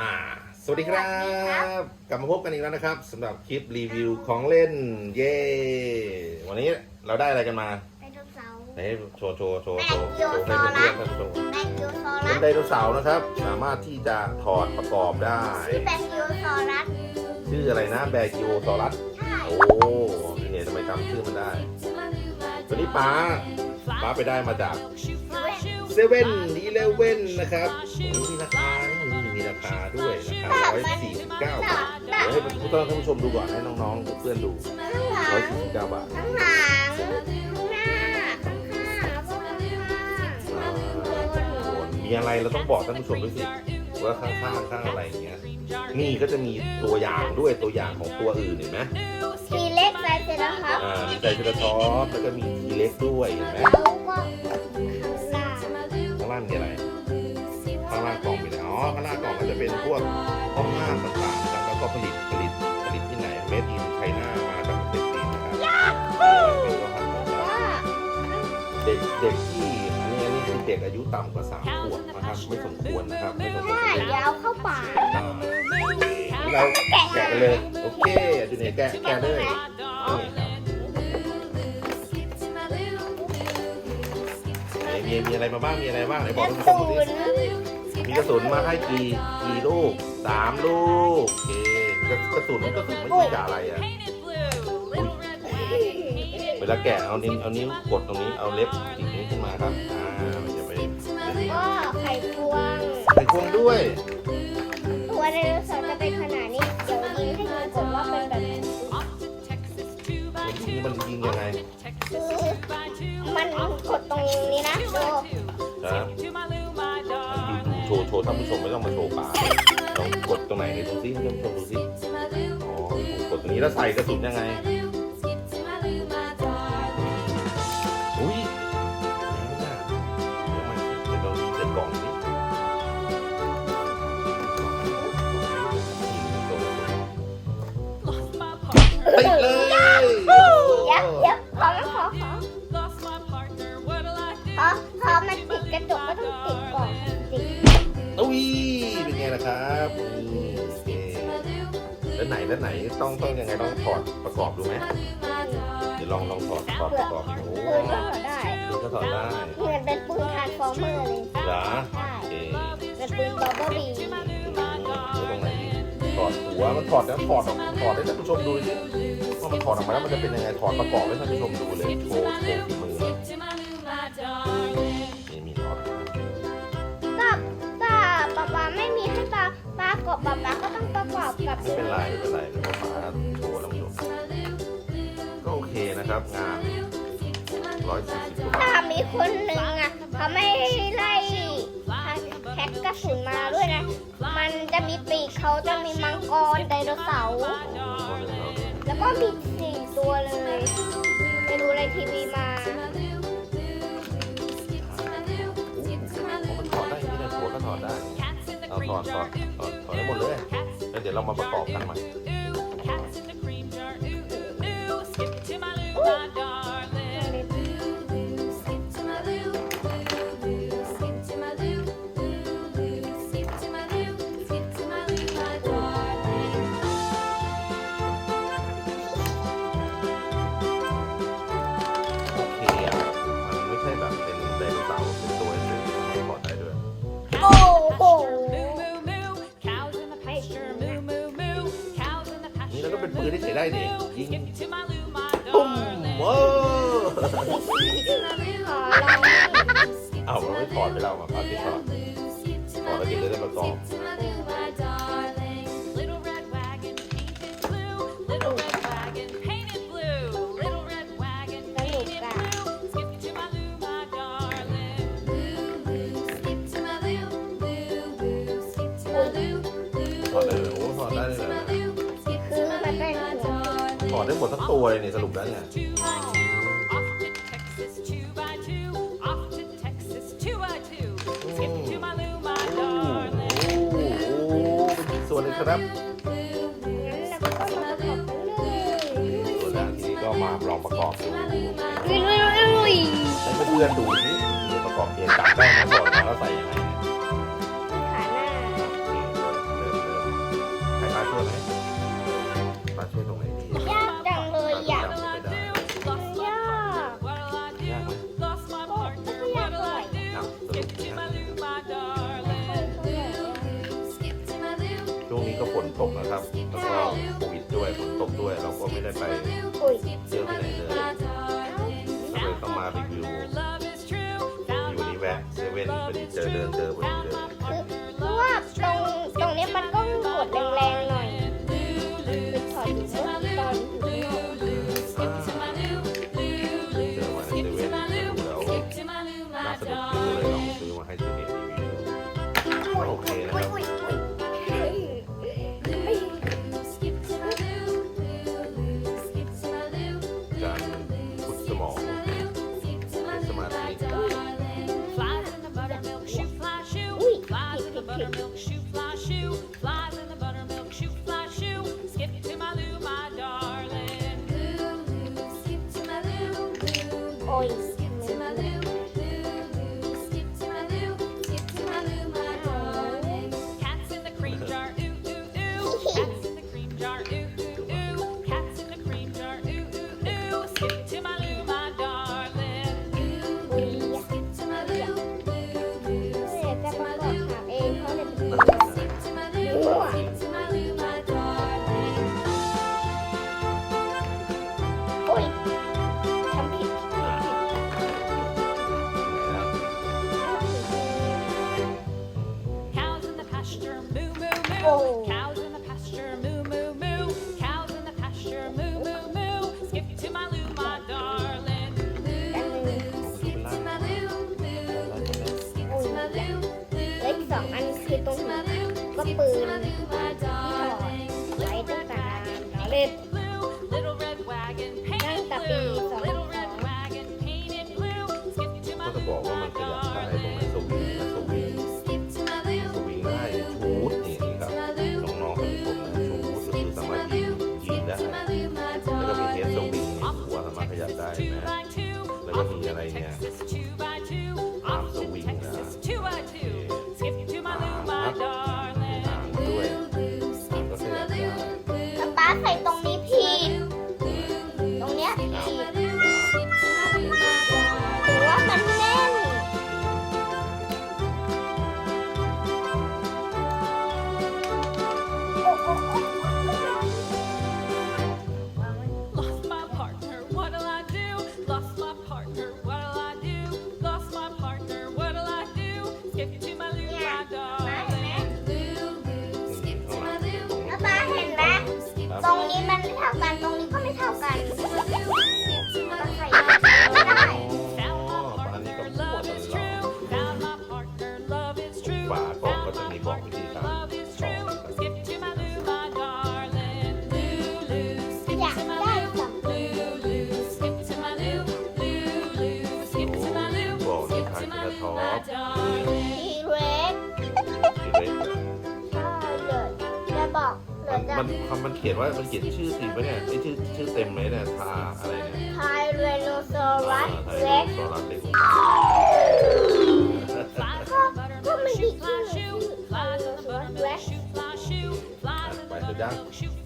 อ่า สวัสดีครับ กลับมาพบกันอีกแล้วนะครับสำหรับคลิปรีวิวของเล่น เย้วันนี้เราได้อะไรกันมาไดโนเสาร์ไหนโชว์โชว์โชว์โชว์แบคทีโอโชว์ซอรัให้สเพื่อนๆท่านผู้ชมแบคทีโอซอเป็รันสไดโนเสาร์นะครับ สามารถที่จะถอดประกอบได้ ชื่อแบคทีโอซอรัสชื่ออะไรนะแบกิโอซอรัสใช่โอ้นี่เนี่ยทำไมจำชื่อมันได้ ตัวนี้ป้าป้าไปได้มาจากเซเว่นอีเลเว่นนะครับโอ้มีราคานี่ มีราคาด้วยราคา149บาทเดี๋ยวให้ผู้ท่านผู้ชมดูก่อนให้น้องๆเพื่อนๆดูข้างหลัง149บาทข้างหลังข้างหน้าข้างข้างแล้วก็ข้างข้างอ่าโอ้มีอะไรเราต้องบอกท่านผู้ชมด้วยสิว่าข้างๆข้างอะไรอย่างเงี้ย นี่ก็จะมีตัวอย่างด้วยตัวอย่างของตัวอื่นเห็นไหมทีเล็กไซส์เสร็จแล้วครับอ่ามีไดเทรท็อปแล้วก็มีทีเล็กด้วยเห็นไหมแล้วก็ข้างล่างข้างล่างมีอะไรข้างล่างกล่องมี อะไรอ๋อข้างล่างกล่องก็จะเป็นพวกห้องน้ำต่างๆนะครับแล้วก็ผลิตผลิตผลิตที่ไหนเมดอินไชน่ามาจากประเทศจีนนะครับเป็นตัวของเราว่าเด็กเด็กที่อันนี้อันนี้คือเด็กอายุต่ำกว่าสามขวบนะครับไม่สมควรนะครับไม่สมควรถ้าจะเล่นยาวเข้าปากอ่านี่เราแกะกันเลยโอเคดูเนี่ยแกะแกะเลยนี่ครับมีมีมีอะไรมาบ้างมีอะไรบ้างไหนบอกกระท่านผู้ชสุมดูดิน มีกระสุนมาให้กี่กี่ลูกสามลูกโอเคกระกระสุนกระสุนไม่ใช่กับอะไรอะเวลาแกะเอานิ้วเอานิ้วกดตรงนี้เอาเล็บจิกนี้ขึ้นมาครับอ่ามันจะไปก็ไข่พวงใส่ควงด้วย ตัวไดโนเสาร์จะเป็นขนาดนี้ เดี๋ยวยิงให้ดูก่อนว่าเป็นแบบไหนมันยิงมันยิงยังไงมันกดตรงนี้นะดูครับยืนดูโชว์ โชว์ท่านผู้ชมไม่ต้องมาโชว์ปากลองกดตรงไหนให้ดูซิให้ท่านผู้ชมดูซิอ๋อกดตรงนี้แล้วใส่กระสุนยังไงอุ้ยแรงอะ ไหนแล้วไหนต้องต้องยังไงต้องถอดประกอบดูไหมเดี๋ยวลองลองถอดถอดประกอบดูโอ้ปืนก็ถอดได้ปืนก็ถอดได้เหมือนเป็นปืนทรานส์ฟอร์เมอร์เลยเหรอใช่โอเคเป็นปืนบับเบิ้ลบีอืมเดี๋ยวตรงไหนดีถอดหัวมันถอดแล้วถอดออกถอดให้ท่านผู้ชมดูสิว่ามันถอดออกมาแล้วมันจะเป็นยังไงถอดประกอบให้ท่านผู้ชมดูเลยโชว์โชว์ฝีมือ กบป๊าป๊าก็ต้องประกอบกับไม่เป็นไรไม่เป็นไรเดี๋ยวป้าโชว์ท่านผู้ชมก็โอเคนะครับงานร้อยสี่สิบกว่าบาทถ้ามีคนหนึ่งอะเขาไม่ไล่แพ็กกระสุนมาด้วยนะ มันจะมีปีกเขาจะมีมังกรไดโนเสาร์แล้วก็มีสี่ตัวเลยไปดูในทีวีมา เอาถอดถอดถอดถอดได้หมดเลย แล้วเดี๋ยวเรามาประกอบกันใหม่ นี่แล้เป็นปืนที่ใช้ได้ดิยิงปุ้มโว้าวขออเอาเราไม่ถอดไปแล้วมาพาที่ถอดถอดแล้วจะได้ประกอ ได้หมดทั้งตัวเลยนี่สรุปแล้วเนี่ย ส่วนหนึงครับงั้นเราก็ต้องมาลยส่วนแรกทีนี้ก็มาลองประกอบดูลุยลุยลุยลุยให้เพื่อนๆดูนี่เดี๋ยวประกอบเองจับได้นะบอกมาแล้วใส่ยังไง ฝนตกนะครับ แล้วก็โควิดด้วยฝนตกด้วย เราก็ไม่ได้ไปเที่ยวที่ไหนเลยก็เลยต้องมารีวิวอยู่นี่แวะเซเว่นพอดเจอเดินเจอพอดีเลย Hallelujah. กัน ขียนว่ามันเขียนชื่อติดไว้เนี่ยไอชื่อชื่อเต็มไหมเนี่ยทาอะไรเนี่ยทายเรโนซรัสเล็กซรัสเล็กก็ไม่ได้ชื่อ Flies in the buttermilk.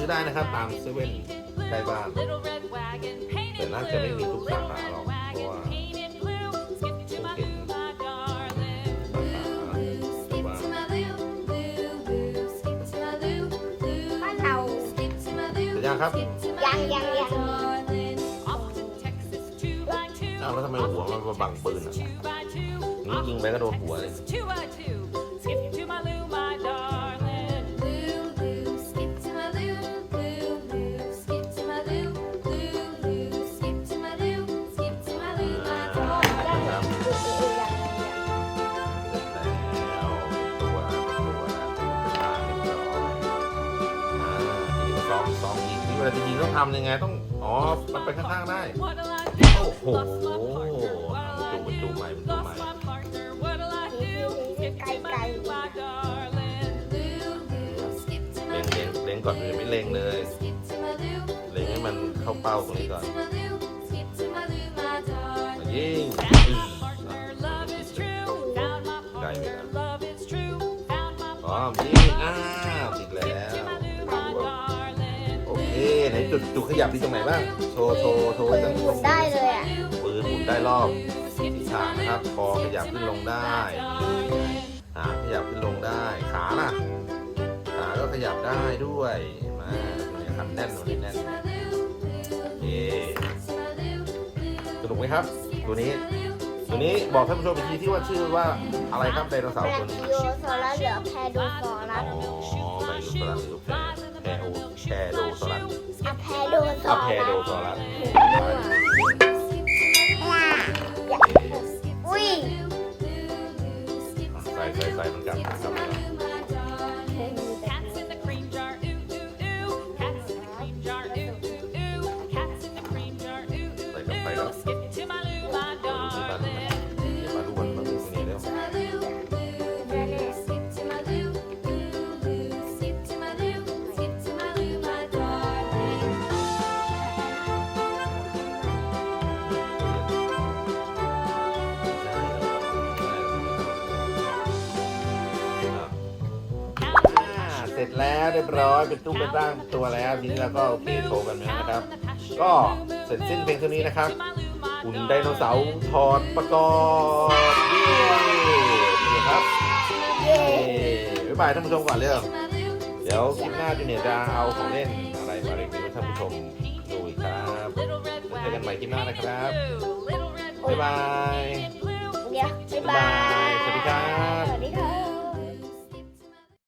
ซื้อได้นะครับตามเซเว่นใกล้บ้านแต่น่าจะไม่มีทุกสาขาหรอกเพราะว่ายังครับ ยังยังยังแล้วทำไมหัวมันมาบังปืนอะนี่ยิงไปก็โดนหัวเลย ทำยังไงต้อง อ๋อ มันไปข้างๆได้ What'll I โอ้ do? โห Lost my partner. What'll I มันจู do? มันจูใหม่มันจูใหม่ Lost my partner. What'll I do? Skip to my loo, my darling. เล็งเล็งเล็งก่อนเลยไม่เล็งเลย เล็งให้มันเข้าเป้าตรงนี้ก่อนยิง จุดจุดขยับที่ตรงไหนบ้าง โชว์โชว์โชว์ปืให้นท่านหผู้ชมุนมได้เลยอะปืนหมุนได้รอบทิศทางนะครับคอขยับขึ้นลงได้หางขยับขึ้นลงได้ ขาล่ะ ขาก็ขยับได้ด้วย มาเนี่ยครับแน่นหน่อยแน่นโอเคสนุกไหมครับ ตัวนี้ ตัวนี้บอกท่านผู้ชมอีกทีที่ว่าชื่อว่าอะไรครับไดโนเสาร์ตัวนี้โยโซลัสเหลือแพโดซอรัอ๋สอไดโนเสาร์หรือแพแพโอแพโดซอรัสอะแพโด ซออะรัสแพโดซอรัสอุ้ยใส่ใส่ใส่มันกลับกลับ เรียบร้อยเป็นตู้เป็นร่างตัวแล้วทีนี้เราก็โอเคโชว์กันแล้วนะครับ ก็เสร็จสิ้นเพียงเท่านี้นะครับหุ่นไดโนเสาร์ถอดประกอบเย้นี่ครับเย้เย้บ๊ายบายท่านผู้ชมก่อนเร็วเดี๋ยวคลิปหน้าจูเนียร์จะเอาของเล่นอะไรมารีวิวให้ท่านผู้ชมดูอีกครับเจอกันใหม่คลิปหน้านะครับบ๊ายบายเดี๋ยวบ๊ายบ๊ายบาบายยสวัสดีครับ